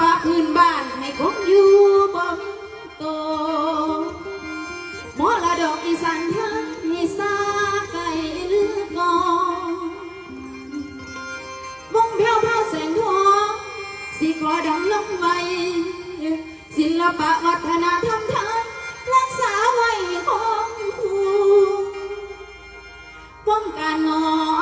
ปะพื้นบ้านให้คงอยู่บ่มีโตมรดกอีสานไทยสาไก่เลือกองวงแผ่วพราแสงทองสิขอดำลงไว้ศิลปะวัฒนธรรมไทยรักษาไว้คงคู่วงการงอ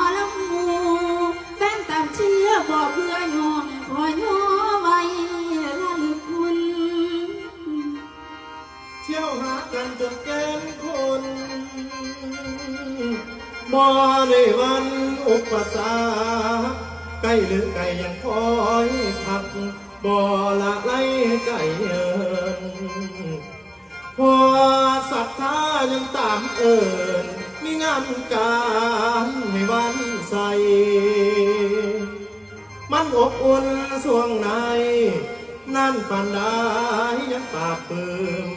บ่ในวันอุปสรรคใกล้หรือไก่ยังคอยพักบ่ละไล่ไก่เอินพอศรัทธายังตามเอิญมีงานการในวันใส มันอบอุ่นสวงใน นั่นปานใดยังปราบปลื้ม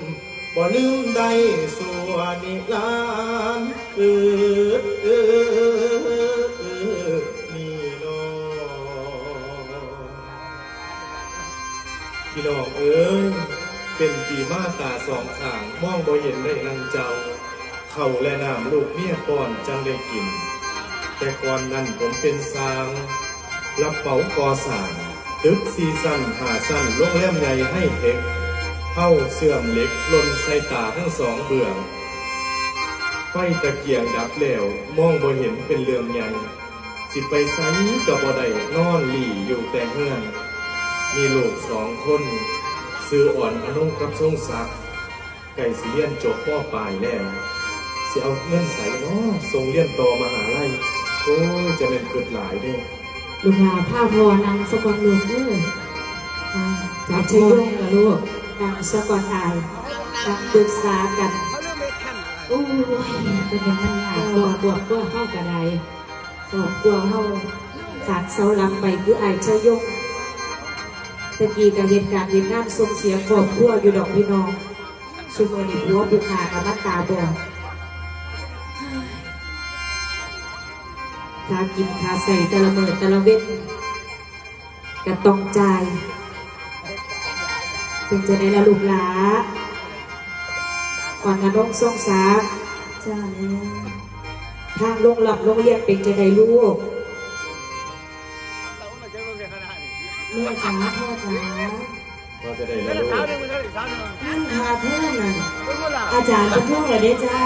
บ่ลืมได้ส่วนนิรันเออเออเออนี่น้องพี่น้องเอ้ยเป็นปีมาตาสองข้างมองบ่เห็นได้นังเจ้า เข้าและน้ำลูกเมียก่อนจังได้กิน แต่ก่อนนั้นผมเป็นสาง รับเป๋าก่อสางตึกซีซั่นหาสั้นโรงแรมใหญ่ให้เทค เข้าเสื่อมเหล็กหล่นใส่ตาทั้งสองเบื้องไฟตะเกียงดับแล้วมองบ่เห็นเป็นเรื่องใหญ่สิไปไซกับบ่ได้นอนหลี่อยู่แต่เฮือน มีลูกสองคน ซื้ออ่อนอนงกับทรงศักดิ์ไก่สีเลียนจบพ่อปลายแล้วสิเอาเงินใส่เนาะส่งเลียนต่อมหาลัยโอ้ยจะเป็นเกิดหลายเด้ลูกหลาผ้าพอนังสกอนลูกเด้อจับชยงละลูก นางสกอนอายนางปรึกษากันโอ้ยเป็นยังไงอะตัวตัวตัวเข้ากันไดสอบกลัวเข้าขาดเสาหลักไปคือไอายชยงตะกี้กับเหตุการณ์เหตุงานส่งเสียครอบครัวอยู่ดอกพี่น้องชุมอนิพัวบุคากับมัตตาบอดถ้ากินคาใส่แต่ละเมือแต่ละเว้นก็ต้องจ่าย เป็นจะได้ละลูกหลาก่อนกันน้องส่งสาจ้าทางลงหลับโรงเรียนเป็นจะได้ลูกแม่จ๋าพ่อจ๋าเราจะได้แล้วลูกนั่งคาเพิ่มน่ะอาจารย์เป็นเท่าไหร่ได้จ้า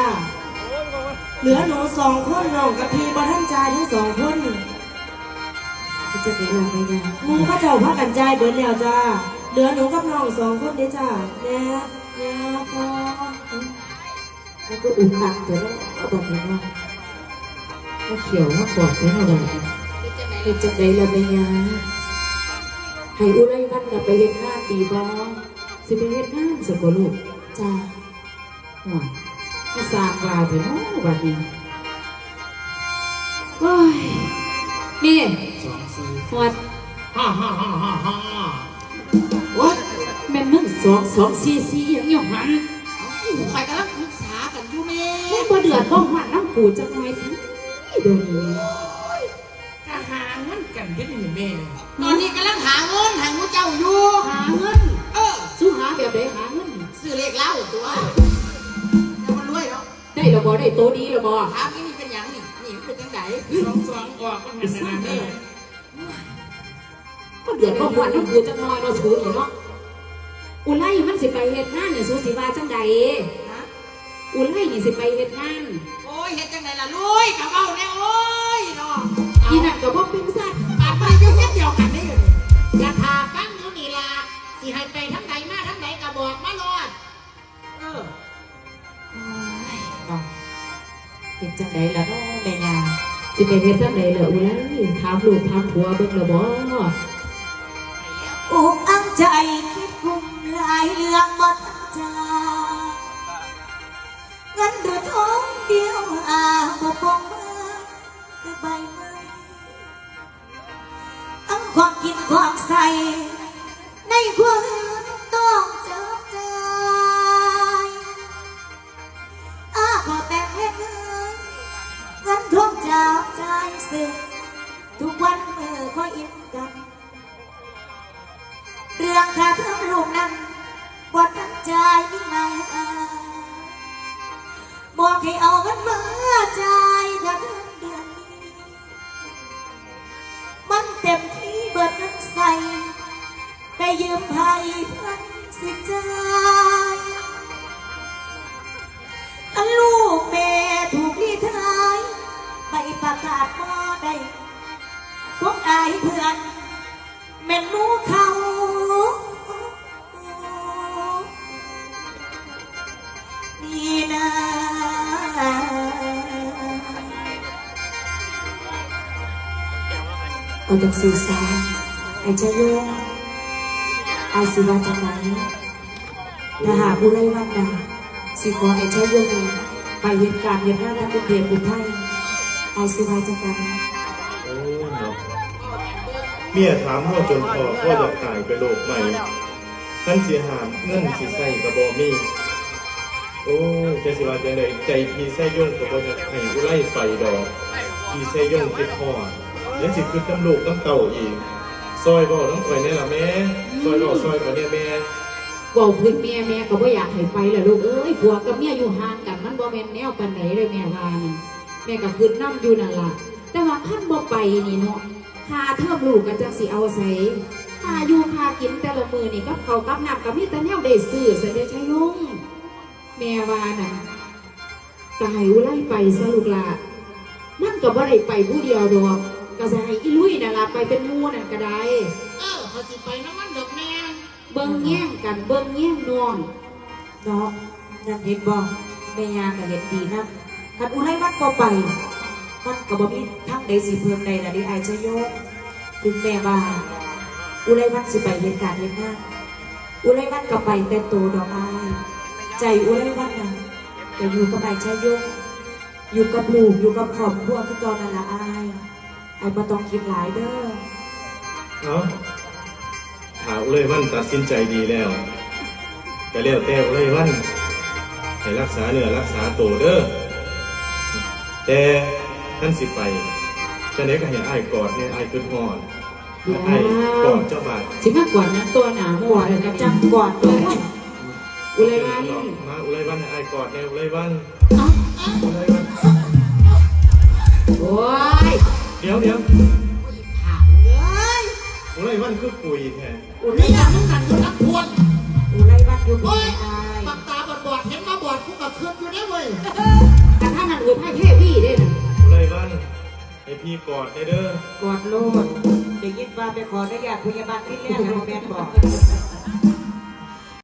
เหลือหนูสองคนน้องกับพี่บ่ท่านจ่ายทั้งสองคนจะเป็นอะไรไงหมูเข้าเจ้าพักกันจ่ายเบิดแล้วจ้า เหลือหนูกับน้องสองคนได้จ้าแม่แม่พ่อแล้วก็อุ่นอัดเดี๋ยวเอาแบบนี้เนาะมาเขียวมาปอดไปเท่าไหร่เป็นจะได้ละไม่ยาให้อุไรวันกับไปเฮ็ดงานตีบ้องสิไปเฮ็ดงานสกลูกจ้าหน่อยมาสร้างว่าเถอะเนาะวันนี้โอ้ยนี่สองสี่หวัดฮ่าฮ่าฮ่าฮ่าฮ่าวัด แม่นมึงสองสองสี่สี่อย่างอยู่หันไปกำลังปรึกษากันอยู่แม่มึงบ่เดือดบ่หวัดน้ำปูจังไงทีเดี๋ยวนี้กะหาเงินกันเฮ็ดนี่แม่ ตอนนี้กำลังหาเงินให้หมูเจ้าอยู่หาเงิน เออสู้หาแบบใดหาเงินซื้อเลขเหล้าตัวแต่มันรวยเนาะได้ระบ่ได้โตดีระบ่ถามนี่เป็นหยังนี่นี่มันเป็นจังไดสองสองออกมันหันหน้าเด้อบ่เดือดบ่หวัดน้ำปูจังน้อยเนาะสูนี่เนาะ อุไลมันสิไปเฮ็ดงานเนี่ยสูสิว่าจังใดฮะอุไลนี่สิไปเฮ็ดงานโอ้ยเฮ็ดจังไดล่ะรวยกะเว้าแน่โอ้ยเนาะอีนั่นก็บ่เป็นสัตว์ปาดไปอยู่เฮ็ดเดียวกันได้อยู่อย่าทาฟังอยู่นี่ล่ะสิให้ไปทั้งใดมาทั้งใดก็บอกมาโลดเออเนาะเฮ็ดจังไดล่ะเนาะแม่ย่าสิไปเฮ็ดจังไดล่ะอุไลถามลูกถามผัวเบิ่งและบ่อุกอั งใจคิดคุมหลายเรื่องหมดใจเงินดูทองเดียวอาบ่ป เต็มที่เบิดน้งใสไปยืมไผ่พันสิจายอันลูกแม่ถูกรีทายไปประกาศบ่ได้พวกอายเพื่อนแม่นหมูเเอาจากสื่อสารไอ้เจ้าโยงไอ้สิว่าจังไหนถ้าหากผู้ไล่วันดาสิขอไอ้เจ้าโยงเองไปเหตุการณ์เหตุงานทางกรุงเทพกรุงไทยไอ้สิว่าจังไหนเมียถามพ่อจนพอพ่ออยากตายไปโลกใหม่ท่านเสียหามเงินสิใส่กระบอมีโอ้ใจสิว่าจะเลยใจพี่แซ่ย่งกับบ่จะให้อุไล่ไปดอกพี่แซ่ย่งคิดพ่อ ยังสิคือน้ำลูกน้ำเต่าอีก ซอยบ่ต้องข่อยแน่ล่ะแม่ ซอยบ่ซอยบ่เนี่ยแม่บอกพื้นแม่แม่ก็บ่อยากให้ไปล่ะลูกเอ้ยผัวกับเมียอยู่ห่างกันมันบ่แม่นแนวปานไหนเลยแม่ว่านี่แม่ก็คืนน้ำอยู่นั่นล่ะแต่ว่าคันบ่ไปนี่เนาะค่าเทอมลูกก็จังสิเอาใส่ค่าอยู่ค่ากินแต่ละมื้อนี่กับเขาวกับน้ำก็มีแต่แนวได้ซื้อซะเด้อชายลุงแม่ว่าน่ะก็ให้อุไลไปซะลูกล่ะมันก็บ่ได้ไปผู้เดียวดอก ก็จะให้อีลุยนั่นล่ะไปเป็นหมู่นั่นก็ได้ เออเขาสิไปน้ำมันดอกแม่เบิ่งแย่งกันเบิ่งแย่งน้องเนาะนั่นเห็นบ่แม่ยาก็เห็นดีนะคันอุไรมันบ่ไปมันก็บ่มีทางใดสิเพิ่มใดล่ะดิไอ้เจ้าโยงถึงแม่ว่าอุไรมันสิไปเหตุการณ์เหตุงานอุไรมันก็ไปแต่โตดอกอายใจอุไรมันน่ะก็อยู่กับไอ้เจ้าโยงอยู่กับลูกอยู่กับครอบครัวคือเก่านั่นล่ะอาย ไอ้บ่ต้องคิดหลายเด้อเอาถามเลยวันตัดสินใจดีแล้วก็แล้วแต่เลยวันให้รักษาเนื้อรักษาตัวเด้อแต่ท่านสิไปจะไหนก็ให้อ้ายกอดเนี่ยอ้ายขึ้นหอดอ้ายกอดเจ้าบาทสิมากกว่านั้นตัวหนาหัวเลยนะจัจังงกอดด้วยอุไรวันมาอุไรวันให้อ้ายกอดเนี่ยอุไรวันเอ้าอุไรวัน โอ้ยเดี๋ยวเดี๋ยวถามเลยอุไรวันคือปุ๋ยแท้อุ่นนี่ยังมึงนั่นอยู่นักพวนอุไรมันอยู่กับโอ้ยแม่อายปากตาบอดบอดๆเห็นมาบอดกูกับเคลื่อนอยู่ได้เว้ยแต่ถ้านั่นอุยไพ่เทวีได้นะอุไรวันให้พี่กอดเนี่ยเด้อกอดโลดได้ยินว่าไปขออนุญาตพยาบาลที่แรกให้แม่บอก